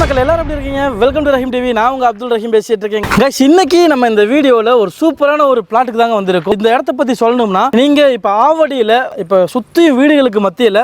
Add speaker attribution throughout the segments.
Speaker 1: மக்கள் எல்லாரும் எப்படி இருக்கீங்க? வெல்கம் டு ரஹீம் டிவி நான் உங்க அப்துல் ரஹீம் பேசிட்டு இருக்கேன். கைஸ் இன்னைக்கு நம்ம இந்த வீடியோல ஒரு சூப்பரான ஒரு பிளாட்டுக்கு தாங்க வந்திருக்கும். இந்த இடத்த பத்தி சொல்லணும்னா நீங்க இப்ப ஆவடியில இப்ப சுத்தி வீடுகளுக்கு மத்தியில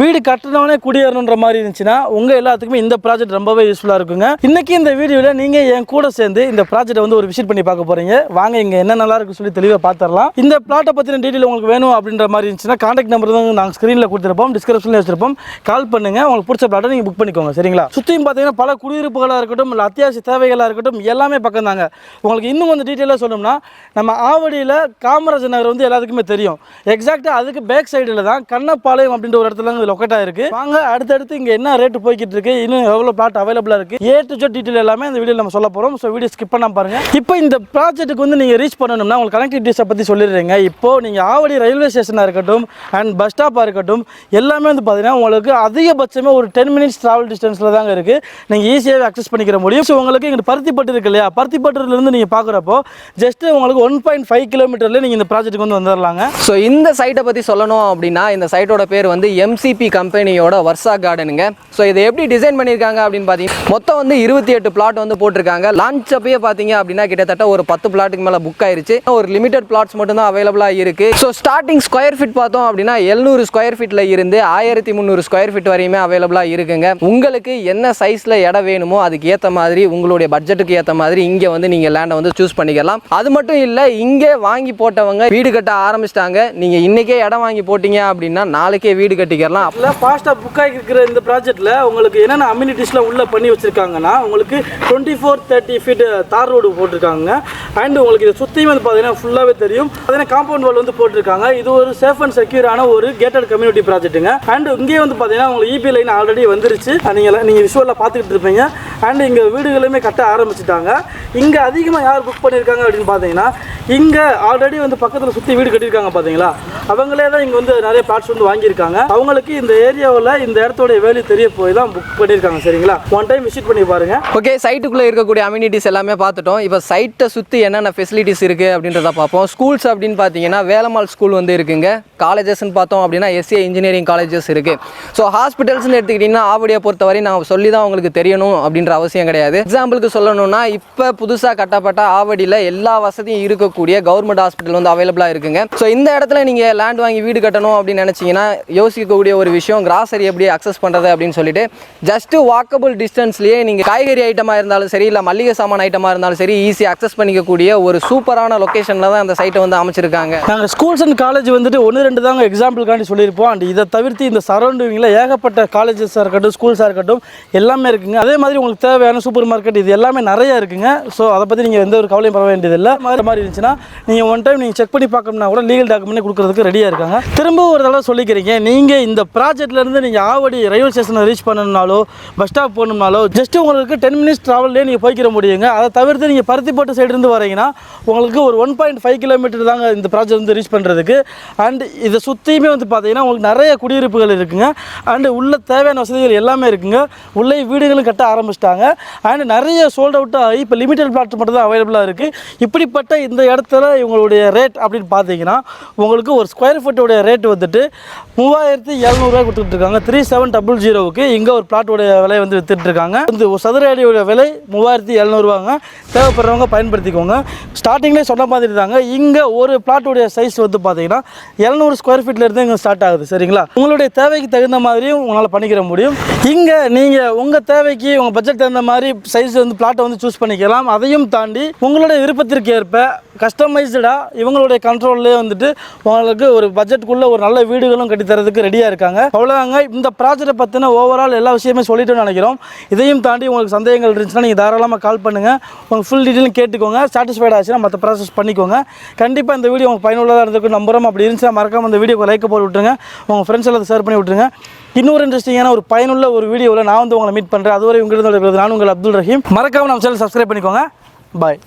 Speaker 1: வீடு கட்டினவனே குடியேறணுன்ற மாதிரி இருந்துச்சுன்னா உங்க எல்லாத்துக்குமே இந்த ப்ராஜெக்ட் ரொம்பவே யூஸ்ஃபுல்லா இருக்குங்க. இன்னைக்கு இந்த வீடியோல நீங்க என் கூட சேர்ந்து இந்த ப்ராஜெக்ட் வந்து ஒரு விசிட் பண்ணி பார்க்க போறீங்க. வாங்க இங்க என்ன நல்லா இருக்கு சொல்லி தெளிவாக பார்த்துடலாம் இந்த பிளாட்டை பத்தின டீட்டெயில் உங்களுக்கு வேணும் அப்படின்ற மாதிரி இருந்துச்சுன்னா கான்டாக்ட் நம்பர் தான் நாங்கள் ஸ்க்ரீனில் கொடுத்துருப்போம் டிஸ்கிரிப்ஷனில் வச்சிருப்போம். கால் பண்ணுங்க. உங்களுக்கு பிடிச்ச பிளாட்டை நீங்கள் புக் பண்ணிக்கோங்க. சரிங்களா? சுற்றியும் பார்த்தீங்கன்னா பல குடியிருப்புகளாக இருக்கட்டும் இல்லை அத்தியாவசிய தேவைகளாக இருக்கட்டும் எல்லாமே பக்கம் தாங்க உங்களுக்கு இன்னும் கொஞ்சம் டீட்டெயிலாக சொல்லணும்னா நம்ம ஆவடியில் காமராஜர் நகர் வந்து எல்லாத்துக்குமே தெரியும். எக்ஸாக்டாக அதுக்கு பேக் சைடில் தான் கண்ணப்பாளையம் அப்படின்ற ஒரு இடத்துல இது லொக்கேட் இருக்குது வாங்க அடுத்தடுத்து இங்கே என்ன ரேட்டு போய்கிட்டு இருக்கு இன்னும் எவ்வளோ பிளாட் அவைலபிளாக இருக்குது ஏ டு ஜெட் டீட்டெயில் எல்லாமே இந்த வீடியோ நம்ம சொல்ல போகிறோம் ஸோ வீடியோ ஸ்கிப் பண்ணாம பாருங்கள் இப்போ இந்த ப்ராஜெக்ட்டுக்கு வந்து நீங்கள் ரீச் பண்ணணும்னா உங்களுக்கு கனெக்டிவிட்டிஸை பற்றி சொல்லிடுறீங்க. இப்போ நீங்கள் ஆவடி ரயில்வே ஸ்டேஷனாக இருக்கட்டும் அண்ட் பஸ் ஸ்டாப்பாக இருக்கட்டும் எல்லாமே வந்து பார்த்தீங்கன்னா உங்களுக்கு அதிகபட்சமே ஒரு டென் மினிட்ஸ் ட்ராவல் டிஸ்டன்ஸில் தாங்க இருக்குது நீங்கள் ஈஸியாகவே அக்சஸ் பண்ணிக்கிற முடியும். ஸோ உங்களுக்கு இங்கே பருத்திப்பட்டு இருக்கு இல்லையா? பருத்திப்பட்டுலேருந்து நீங்கள் பார்க்குறப்போ ஜஸ்ட் உங்களுக்கு ஒன் பாயிண்ட் ஃபைவ் கிலோமீட்டரில் நீங்கள் இந்த ப்ராஜெக்ட்டுக்கு வந்து வந்துடலாங்க
Speaker 2: ஸோ இந்த சைட்டை பற்றி சொல்லணும் அப்படின்னா இந்த சைட்டோட பேர் வந்து எம்சிபி கம்பெனியோட வர்ஷா கார்டனுங்க ஸோ இதை எப்படி டிசைன் பண்ணியிருக்காங்க அப்படின்னு பார்த்தீங்கன்னா மொத்தம் வந்து இருபத்தி எட்டு பிளாட் வந்து போட்டிருக்காங்க. லான்ச் அப்பயே பார்த்தீங்க அப்படின்னா கிட்டத்தட்ட ஒரு பத்து பிளாட்டுக்கு மேலே புக் ஆயிருச்சு. ஒரு லிமிடெட் பிளாட்ஸ் மட்டும் தான் அவைலபிளாக இருக்கு. ஸோ ஸ்டார்டிங் ஸ்கொயர் ஃபீட் பார்த்தோம் அப்படின்னா எழுநூறு ஸ்கொயர் ஃபீட்டில் இருந்து ஆயிரத்தி முந்நூறு ஸ்கொயர் ஃபீட் வரையுமே அவைலபிளாக இருக்குங்க. உங்களுக்கு என்ன சைஸில் இடம் வேணுமோ அதுக்கு ஏற்ற மாதிரி உங்களுடைய பட்ஜெட்டுக்கு ஏற்ற மாதிரி இங்கே வந்து நீங்கள் லேண்டை வந்து சூஸ் பண்ணிக்கலாம். அது மட்டும் இல்லை இங்கே வாங்கி போட்டவங்க வீடு கட்ட ஆரம்பிச்சிட்டாங்க. நீங்கள் இன்றைக்கே இடம் வாங்கி போட்டீங்க அப்படின்னா நாளைக்கே வீடு கட்டிக்கலாம்.
Speaker 1: இல்லை ஃபாஸ்ட்டாக புக் ஆகிருக்கிற இந்த ப்ராஜெக்ட்டில் உங்களுக்கு என்னென்ன அம்யூனிட்டிஸ்லாம் உள்ளே பண்ணி வச்சுருக்காங்கன்னா உங்களுக்கு twenty four thirty feet tar road போட்டிருக்காங்க. அண்ட் உங்களுக்கு இதை சுற்றியும் வந்து பார்த்தீங்கன்னா ஃபுல்லாகவே தெரியும். பார்த்தீங்கன்னா காம்பவுண்ட் வால் வந்து போட்டிருக்காங்க. இது ஒரு சேஃப் அண்ட் செக்யூரான ஒரு கேட்டட் கம்யூனிட்டி ப்ராஜெக்ட்டுங்க அண்ட் இங்கே வந்து பார்த்தீங்கன்னா உங்களுக்கு இபி லைன் ஆல்ரெடி வந்துருச்சு. நீங்கள் நீங்கள் விஷுவலில் பார்த்து பார்த்துக்கிட்டு இருப்பீங்க. அண்ட் இங்கே வீடுகளுமே கட்ட ஆரம்பிச்சிட்டாங்க. இங்கே அதிகமாக யார் புக் பண்ணியிருக்காங்க அப்படின்னு பார்த்தீங்கன்னா இங்கே ஆல்ரெடி வந்து பக்கத்தில் சுற்றி வீடு கட்டியிருக்காங்க பார்த்தீங்களா? அவங்களே தான் இங்கே வந்து நிறைய பிளாட்ஸ் வந்து வாங்கியிருக்காங்க. அவங்களுக்கு இந்த ஏரியாவில் இந்த இடத்தோட வேல்யூ தெரிய போய் தான் புக் பண்ணியிருக்காங்க சரிங்களா? ஒன் டைம் விசிட் பண்ணி பாருங்க.
Speaker 2: ஓகே சைட்டுக்குள்ளே இருக்கக்கூடிய அம்யூனிட்டிஸ் எல்லாமே பார்த்துட்டோம். இப்போ சைட்டை சுற்றி என்னென்ன ஃபெசிலிட்டிஸ் இருக்குது அப்படின்றத பார்ப்போம். ஸ்கூல்ஸ் அப்படின்னு பார்த்தீங்கன்னா வேலம்மாள் ஸ்கூல் வந்து இருக்குங்க. காலேஜஸ்ன்னு பார்த்தோம் அப்படின்னா எஸ்ஏ இன்ஜினியரிங் காலேஜஸ் இருக்குது ஸோ ஹாஸ்பிட்டல்ஸ்னு எடுத்துக்கிட்டிங்கன்னா ஆவடியை பொறுத்தவரை நான் சொல்லி தான் உங்களுக்கு தெரியணும் அப்படின்ற அவசியம் கிடையாது. எக்ஸாம்பிளுக்கு சொல்லணும்னா இப்போ புதுசாக கட்டப்பட்ட ஆவடியில் எல்லா வசதியும் இருக்கக்கூடிய கவர்மெண்ட் ஹாஸ்பிட்டல் வந்து அவைலபிளாக இருக்குங்க. ஸோ இந்த இடத்துல நீங்கள் லேண்ட் வாங்கி வீடு கட்டணும் அப்படின்னு நினச்சிங்கன்னா யோசிக்கக்கூடிய ஒரு விஷயம் கிராசரி எப்படி அக்சஸ் பண்ணுறது அப்படின்னு சொல்லிட்டு ஜஸ்ட்டு வாக்கபிள் டிஸ்டன்ஸ்லேயே நீங்கள் காய்கறி ஐட்டமாக இருந்தாலும் சரி இல்லை மளிகை சாமான் ஐட்டமாக இருந்தாலும் சரி ஈஸியாக அக்சஸ் பண்ணிக்கக்கூடிய ஒரு சூப்பரான லொக்கேஷனில் தான் அந்த சைட்டை வந்து அமைச்சிருக்காங்க.
Speaker 1: நாங்கள் ஸ்கூல்ஸ் அண்ட் காலேஜ் வந்துட்டு ஒன்று ரெண்டு தாங்க எக்ஸாம்பிளுக்காண்டி சொல்லியிருப்போம். அண்ட் இதை தவிர்த்து இந்த சரௌண்டிங்கில் ஏகப்பட்ட காலேஜஸாக இருக்கட்டும் ஸ்கூல்ஸாக இருக்கட்டும் எல்லாமே இருக்குங்க. அதே மாதிரி உங்களுக்கு தேவையான சூப்பர் மார்க்கெட் இது எல்லாமே நிறைய இருக்குங்க. ஸோ அதை பற்றி நீங்கள் எந்த ஒரு கவலையும் பட வேண்டியதில்லை. மாதிரி மாதிரி இருந்துச்சுன்னா நீங்கள் ஒன் டைம் நீங்கள் செக் பண்ணி பார்க்கணும்னா கூட லீகல் டாக்குமெண்ட் கொடுக்கறதுக்கு ரெடியாக இருக்காங்க. திரும்ப ஒரு தடவை சொல்லிக்கிறீங்க. நீங்கள் இந்த ப்ராஜெக்ட்லேருந்து நீங்கள் ஆவடி ரயில்வே ஸ்டேஷனை ரீச் பண்ணணும்னாலோ பஸ் ஸ்டாப் போகணும்னாலோ ஜஸ்ட் உங்களுக்கு டென் மினிட்ஸ் ட்ராவல்லே நீங்கள் போய்க்கிற முடியுங்க. அதை தவிர்த்து நீங்கள் பருத்திப்பட்டு சைடுலேருந்து வரீங்கன்னா உங்களுக்கு ஒரு ஒன் பாயிண்ட் ஃபைவ் கிலோமீட்டர் தாங்க இந்த ப்ராஜெக்ட் வந்து ரீச் பண்ணுறதுக்கு அண்ட் இதை சுற்றியுமே வந்து பார்த்தீங்கன்னா உங்களுக்கு நிறைய குடியிருப்புகள் இருக்குங்க. அண்ட் உள்ள தேவையான வசதிகள் எல்லாமே இருக்குங்க. உள்ளே வீடுகளும் கட்ட ஆரம்பிச்சிட்டாங்க. அண்ட் நிறைய சோல்ட் அவுட் ஆகி இப்போ லிமிடெட் பிளாட் மட்டும் தான் அவைலபிளாக இருக்குது இப்படிப்பட்ட இந்த இடத்துல இவங்களுடைய ரேட் அப்படின்னு பார்த்தீங்கன்னா உங்களுக்கு ஒரு ஸ்கொயர் ஃபீட்டோடைய ரேட் வந்துட்டு மூவாயிரத்தி எழுநூறுவா கொடுத்துட்ருக்காங்க. த்ரீ செவன் டபுள் ஜீரோவுக்கு இங்கே ஒரு பிளாட்டோடைய விலை வந்து விற்றுட்ருக்காங்க வந்து சதுர அடியோடைய விலை மூவாயிரத்தி எழுநூறுவாங்க. தேவைப்படுறவங்க பயன்படுத்திக்கோங்க. ஸ்டார்டிங்லேயே சொன்ன மாதிரி தாங்க இங்கே ஒரு பிளாட்டோடைய சைஸ் வந்து பார்த்தீங்கன்னா எழுநூறு ஸ்கொயர் ஃபீட்லேருந்து இங்கே ஸ்டார்ட் ஆகுது. சரிங்களா? உங்களுடைய தேவைக்கு தகுந்த மாதிரியும் உங்களால் பண்ணிக்கிற முடியும். இங்கே நீங்கள் உங்கள் தேவைக்கு உங்கள் பட்ஜெட் தகுந்த மாதிரி சைஸ் வந்து பிளாட்டை வந்து சூஸ் பண்ணிக்கலாம். அதையும் தாண்டி உங்களுடைய விருப்பத்திற்கு ஏற்ப கஸ்டமைஸ்டாக இவங்களுடைய கண்ட்ரோல்லே வந்துட்டு உங்களுக்கு ஒரு பட்ஜெட்டுக்குள்ளே ஒரு நல்ல வீடுகளும் கட்டி தரதுக்கு ரெடியாக இருக்காங்க. அவ்வளோதாங்க இந்த ப்ராஜெக்ட்டை பற்றின ஓவரால் எல்லா விஷயமே சொல்லிட்டோம்னு நினைக்கிறோம். இதையும் தாண்டி உங்களுக்கு சந்தேகங்கள் இருந்துச்சுன்னா நீங்கள் தாராளமாக கால் பண்ணுங்கள் உங்களுக்கு ஃபுல் டீட்டெயிலும் கேட்டுக்கோங்க. சாட்டிஸ்ஃபைட் ஆச்சுன்னா மற்ற ப்ராசஸ் பண்ணிக்கோங்க. கண்டிப்பாக இந்த வீடியோ உங்களுக்கு பயனுள்ளதாக இருந்திருக்கு நம்புகிறோம் அப்படி இருந்துச்சுன்னா மறக்காமல் இந்த வீடியோக்கு லைக் போட்டு விட்டுருங்க. உங்கள் ஃப்ரெண்ட்ஸ் எல்லாம் ஷேர் பண்ணி விட்டுருங்க. இன்னொரு இன்ட்ரெஸ்டிங்கான ஒரு பயனுள்ள ஒரு வீடியோவில் நான் வந்து உங்களை மீட் பண்ணுறேன் அதுவரை உங்களிடம் நான் உங்கள் அப்துல் ரஹீம். மறக்காமல் நம்ம சேனல் சப்ஸ்கிரைப் பண்ணிக்கோங்க. பாய்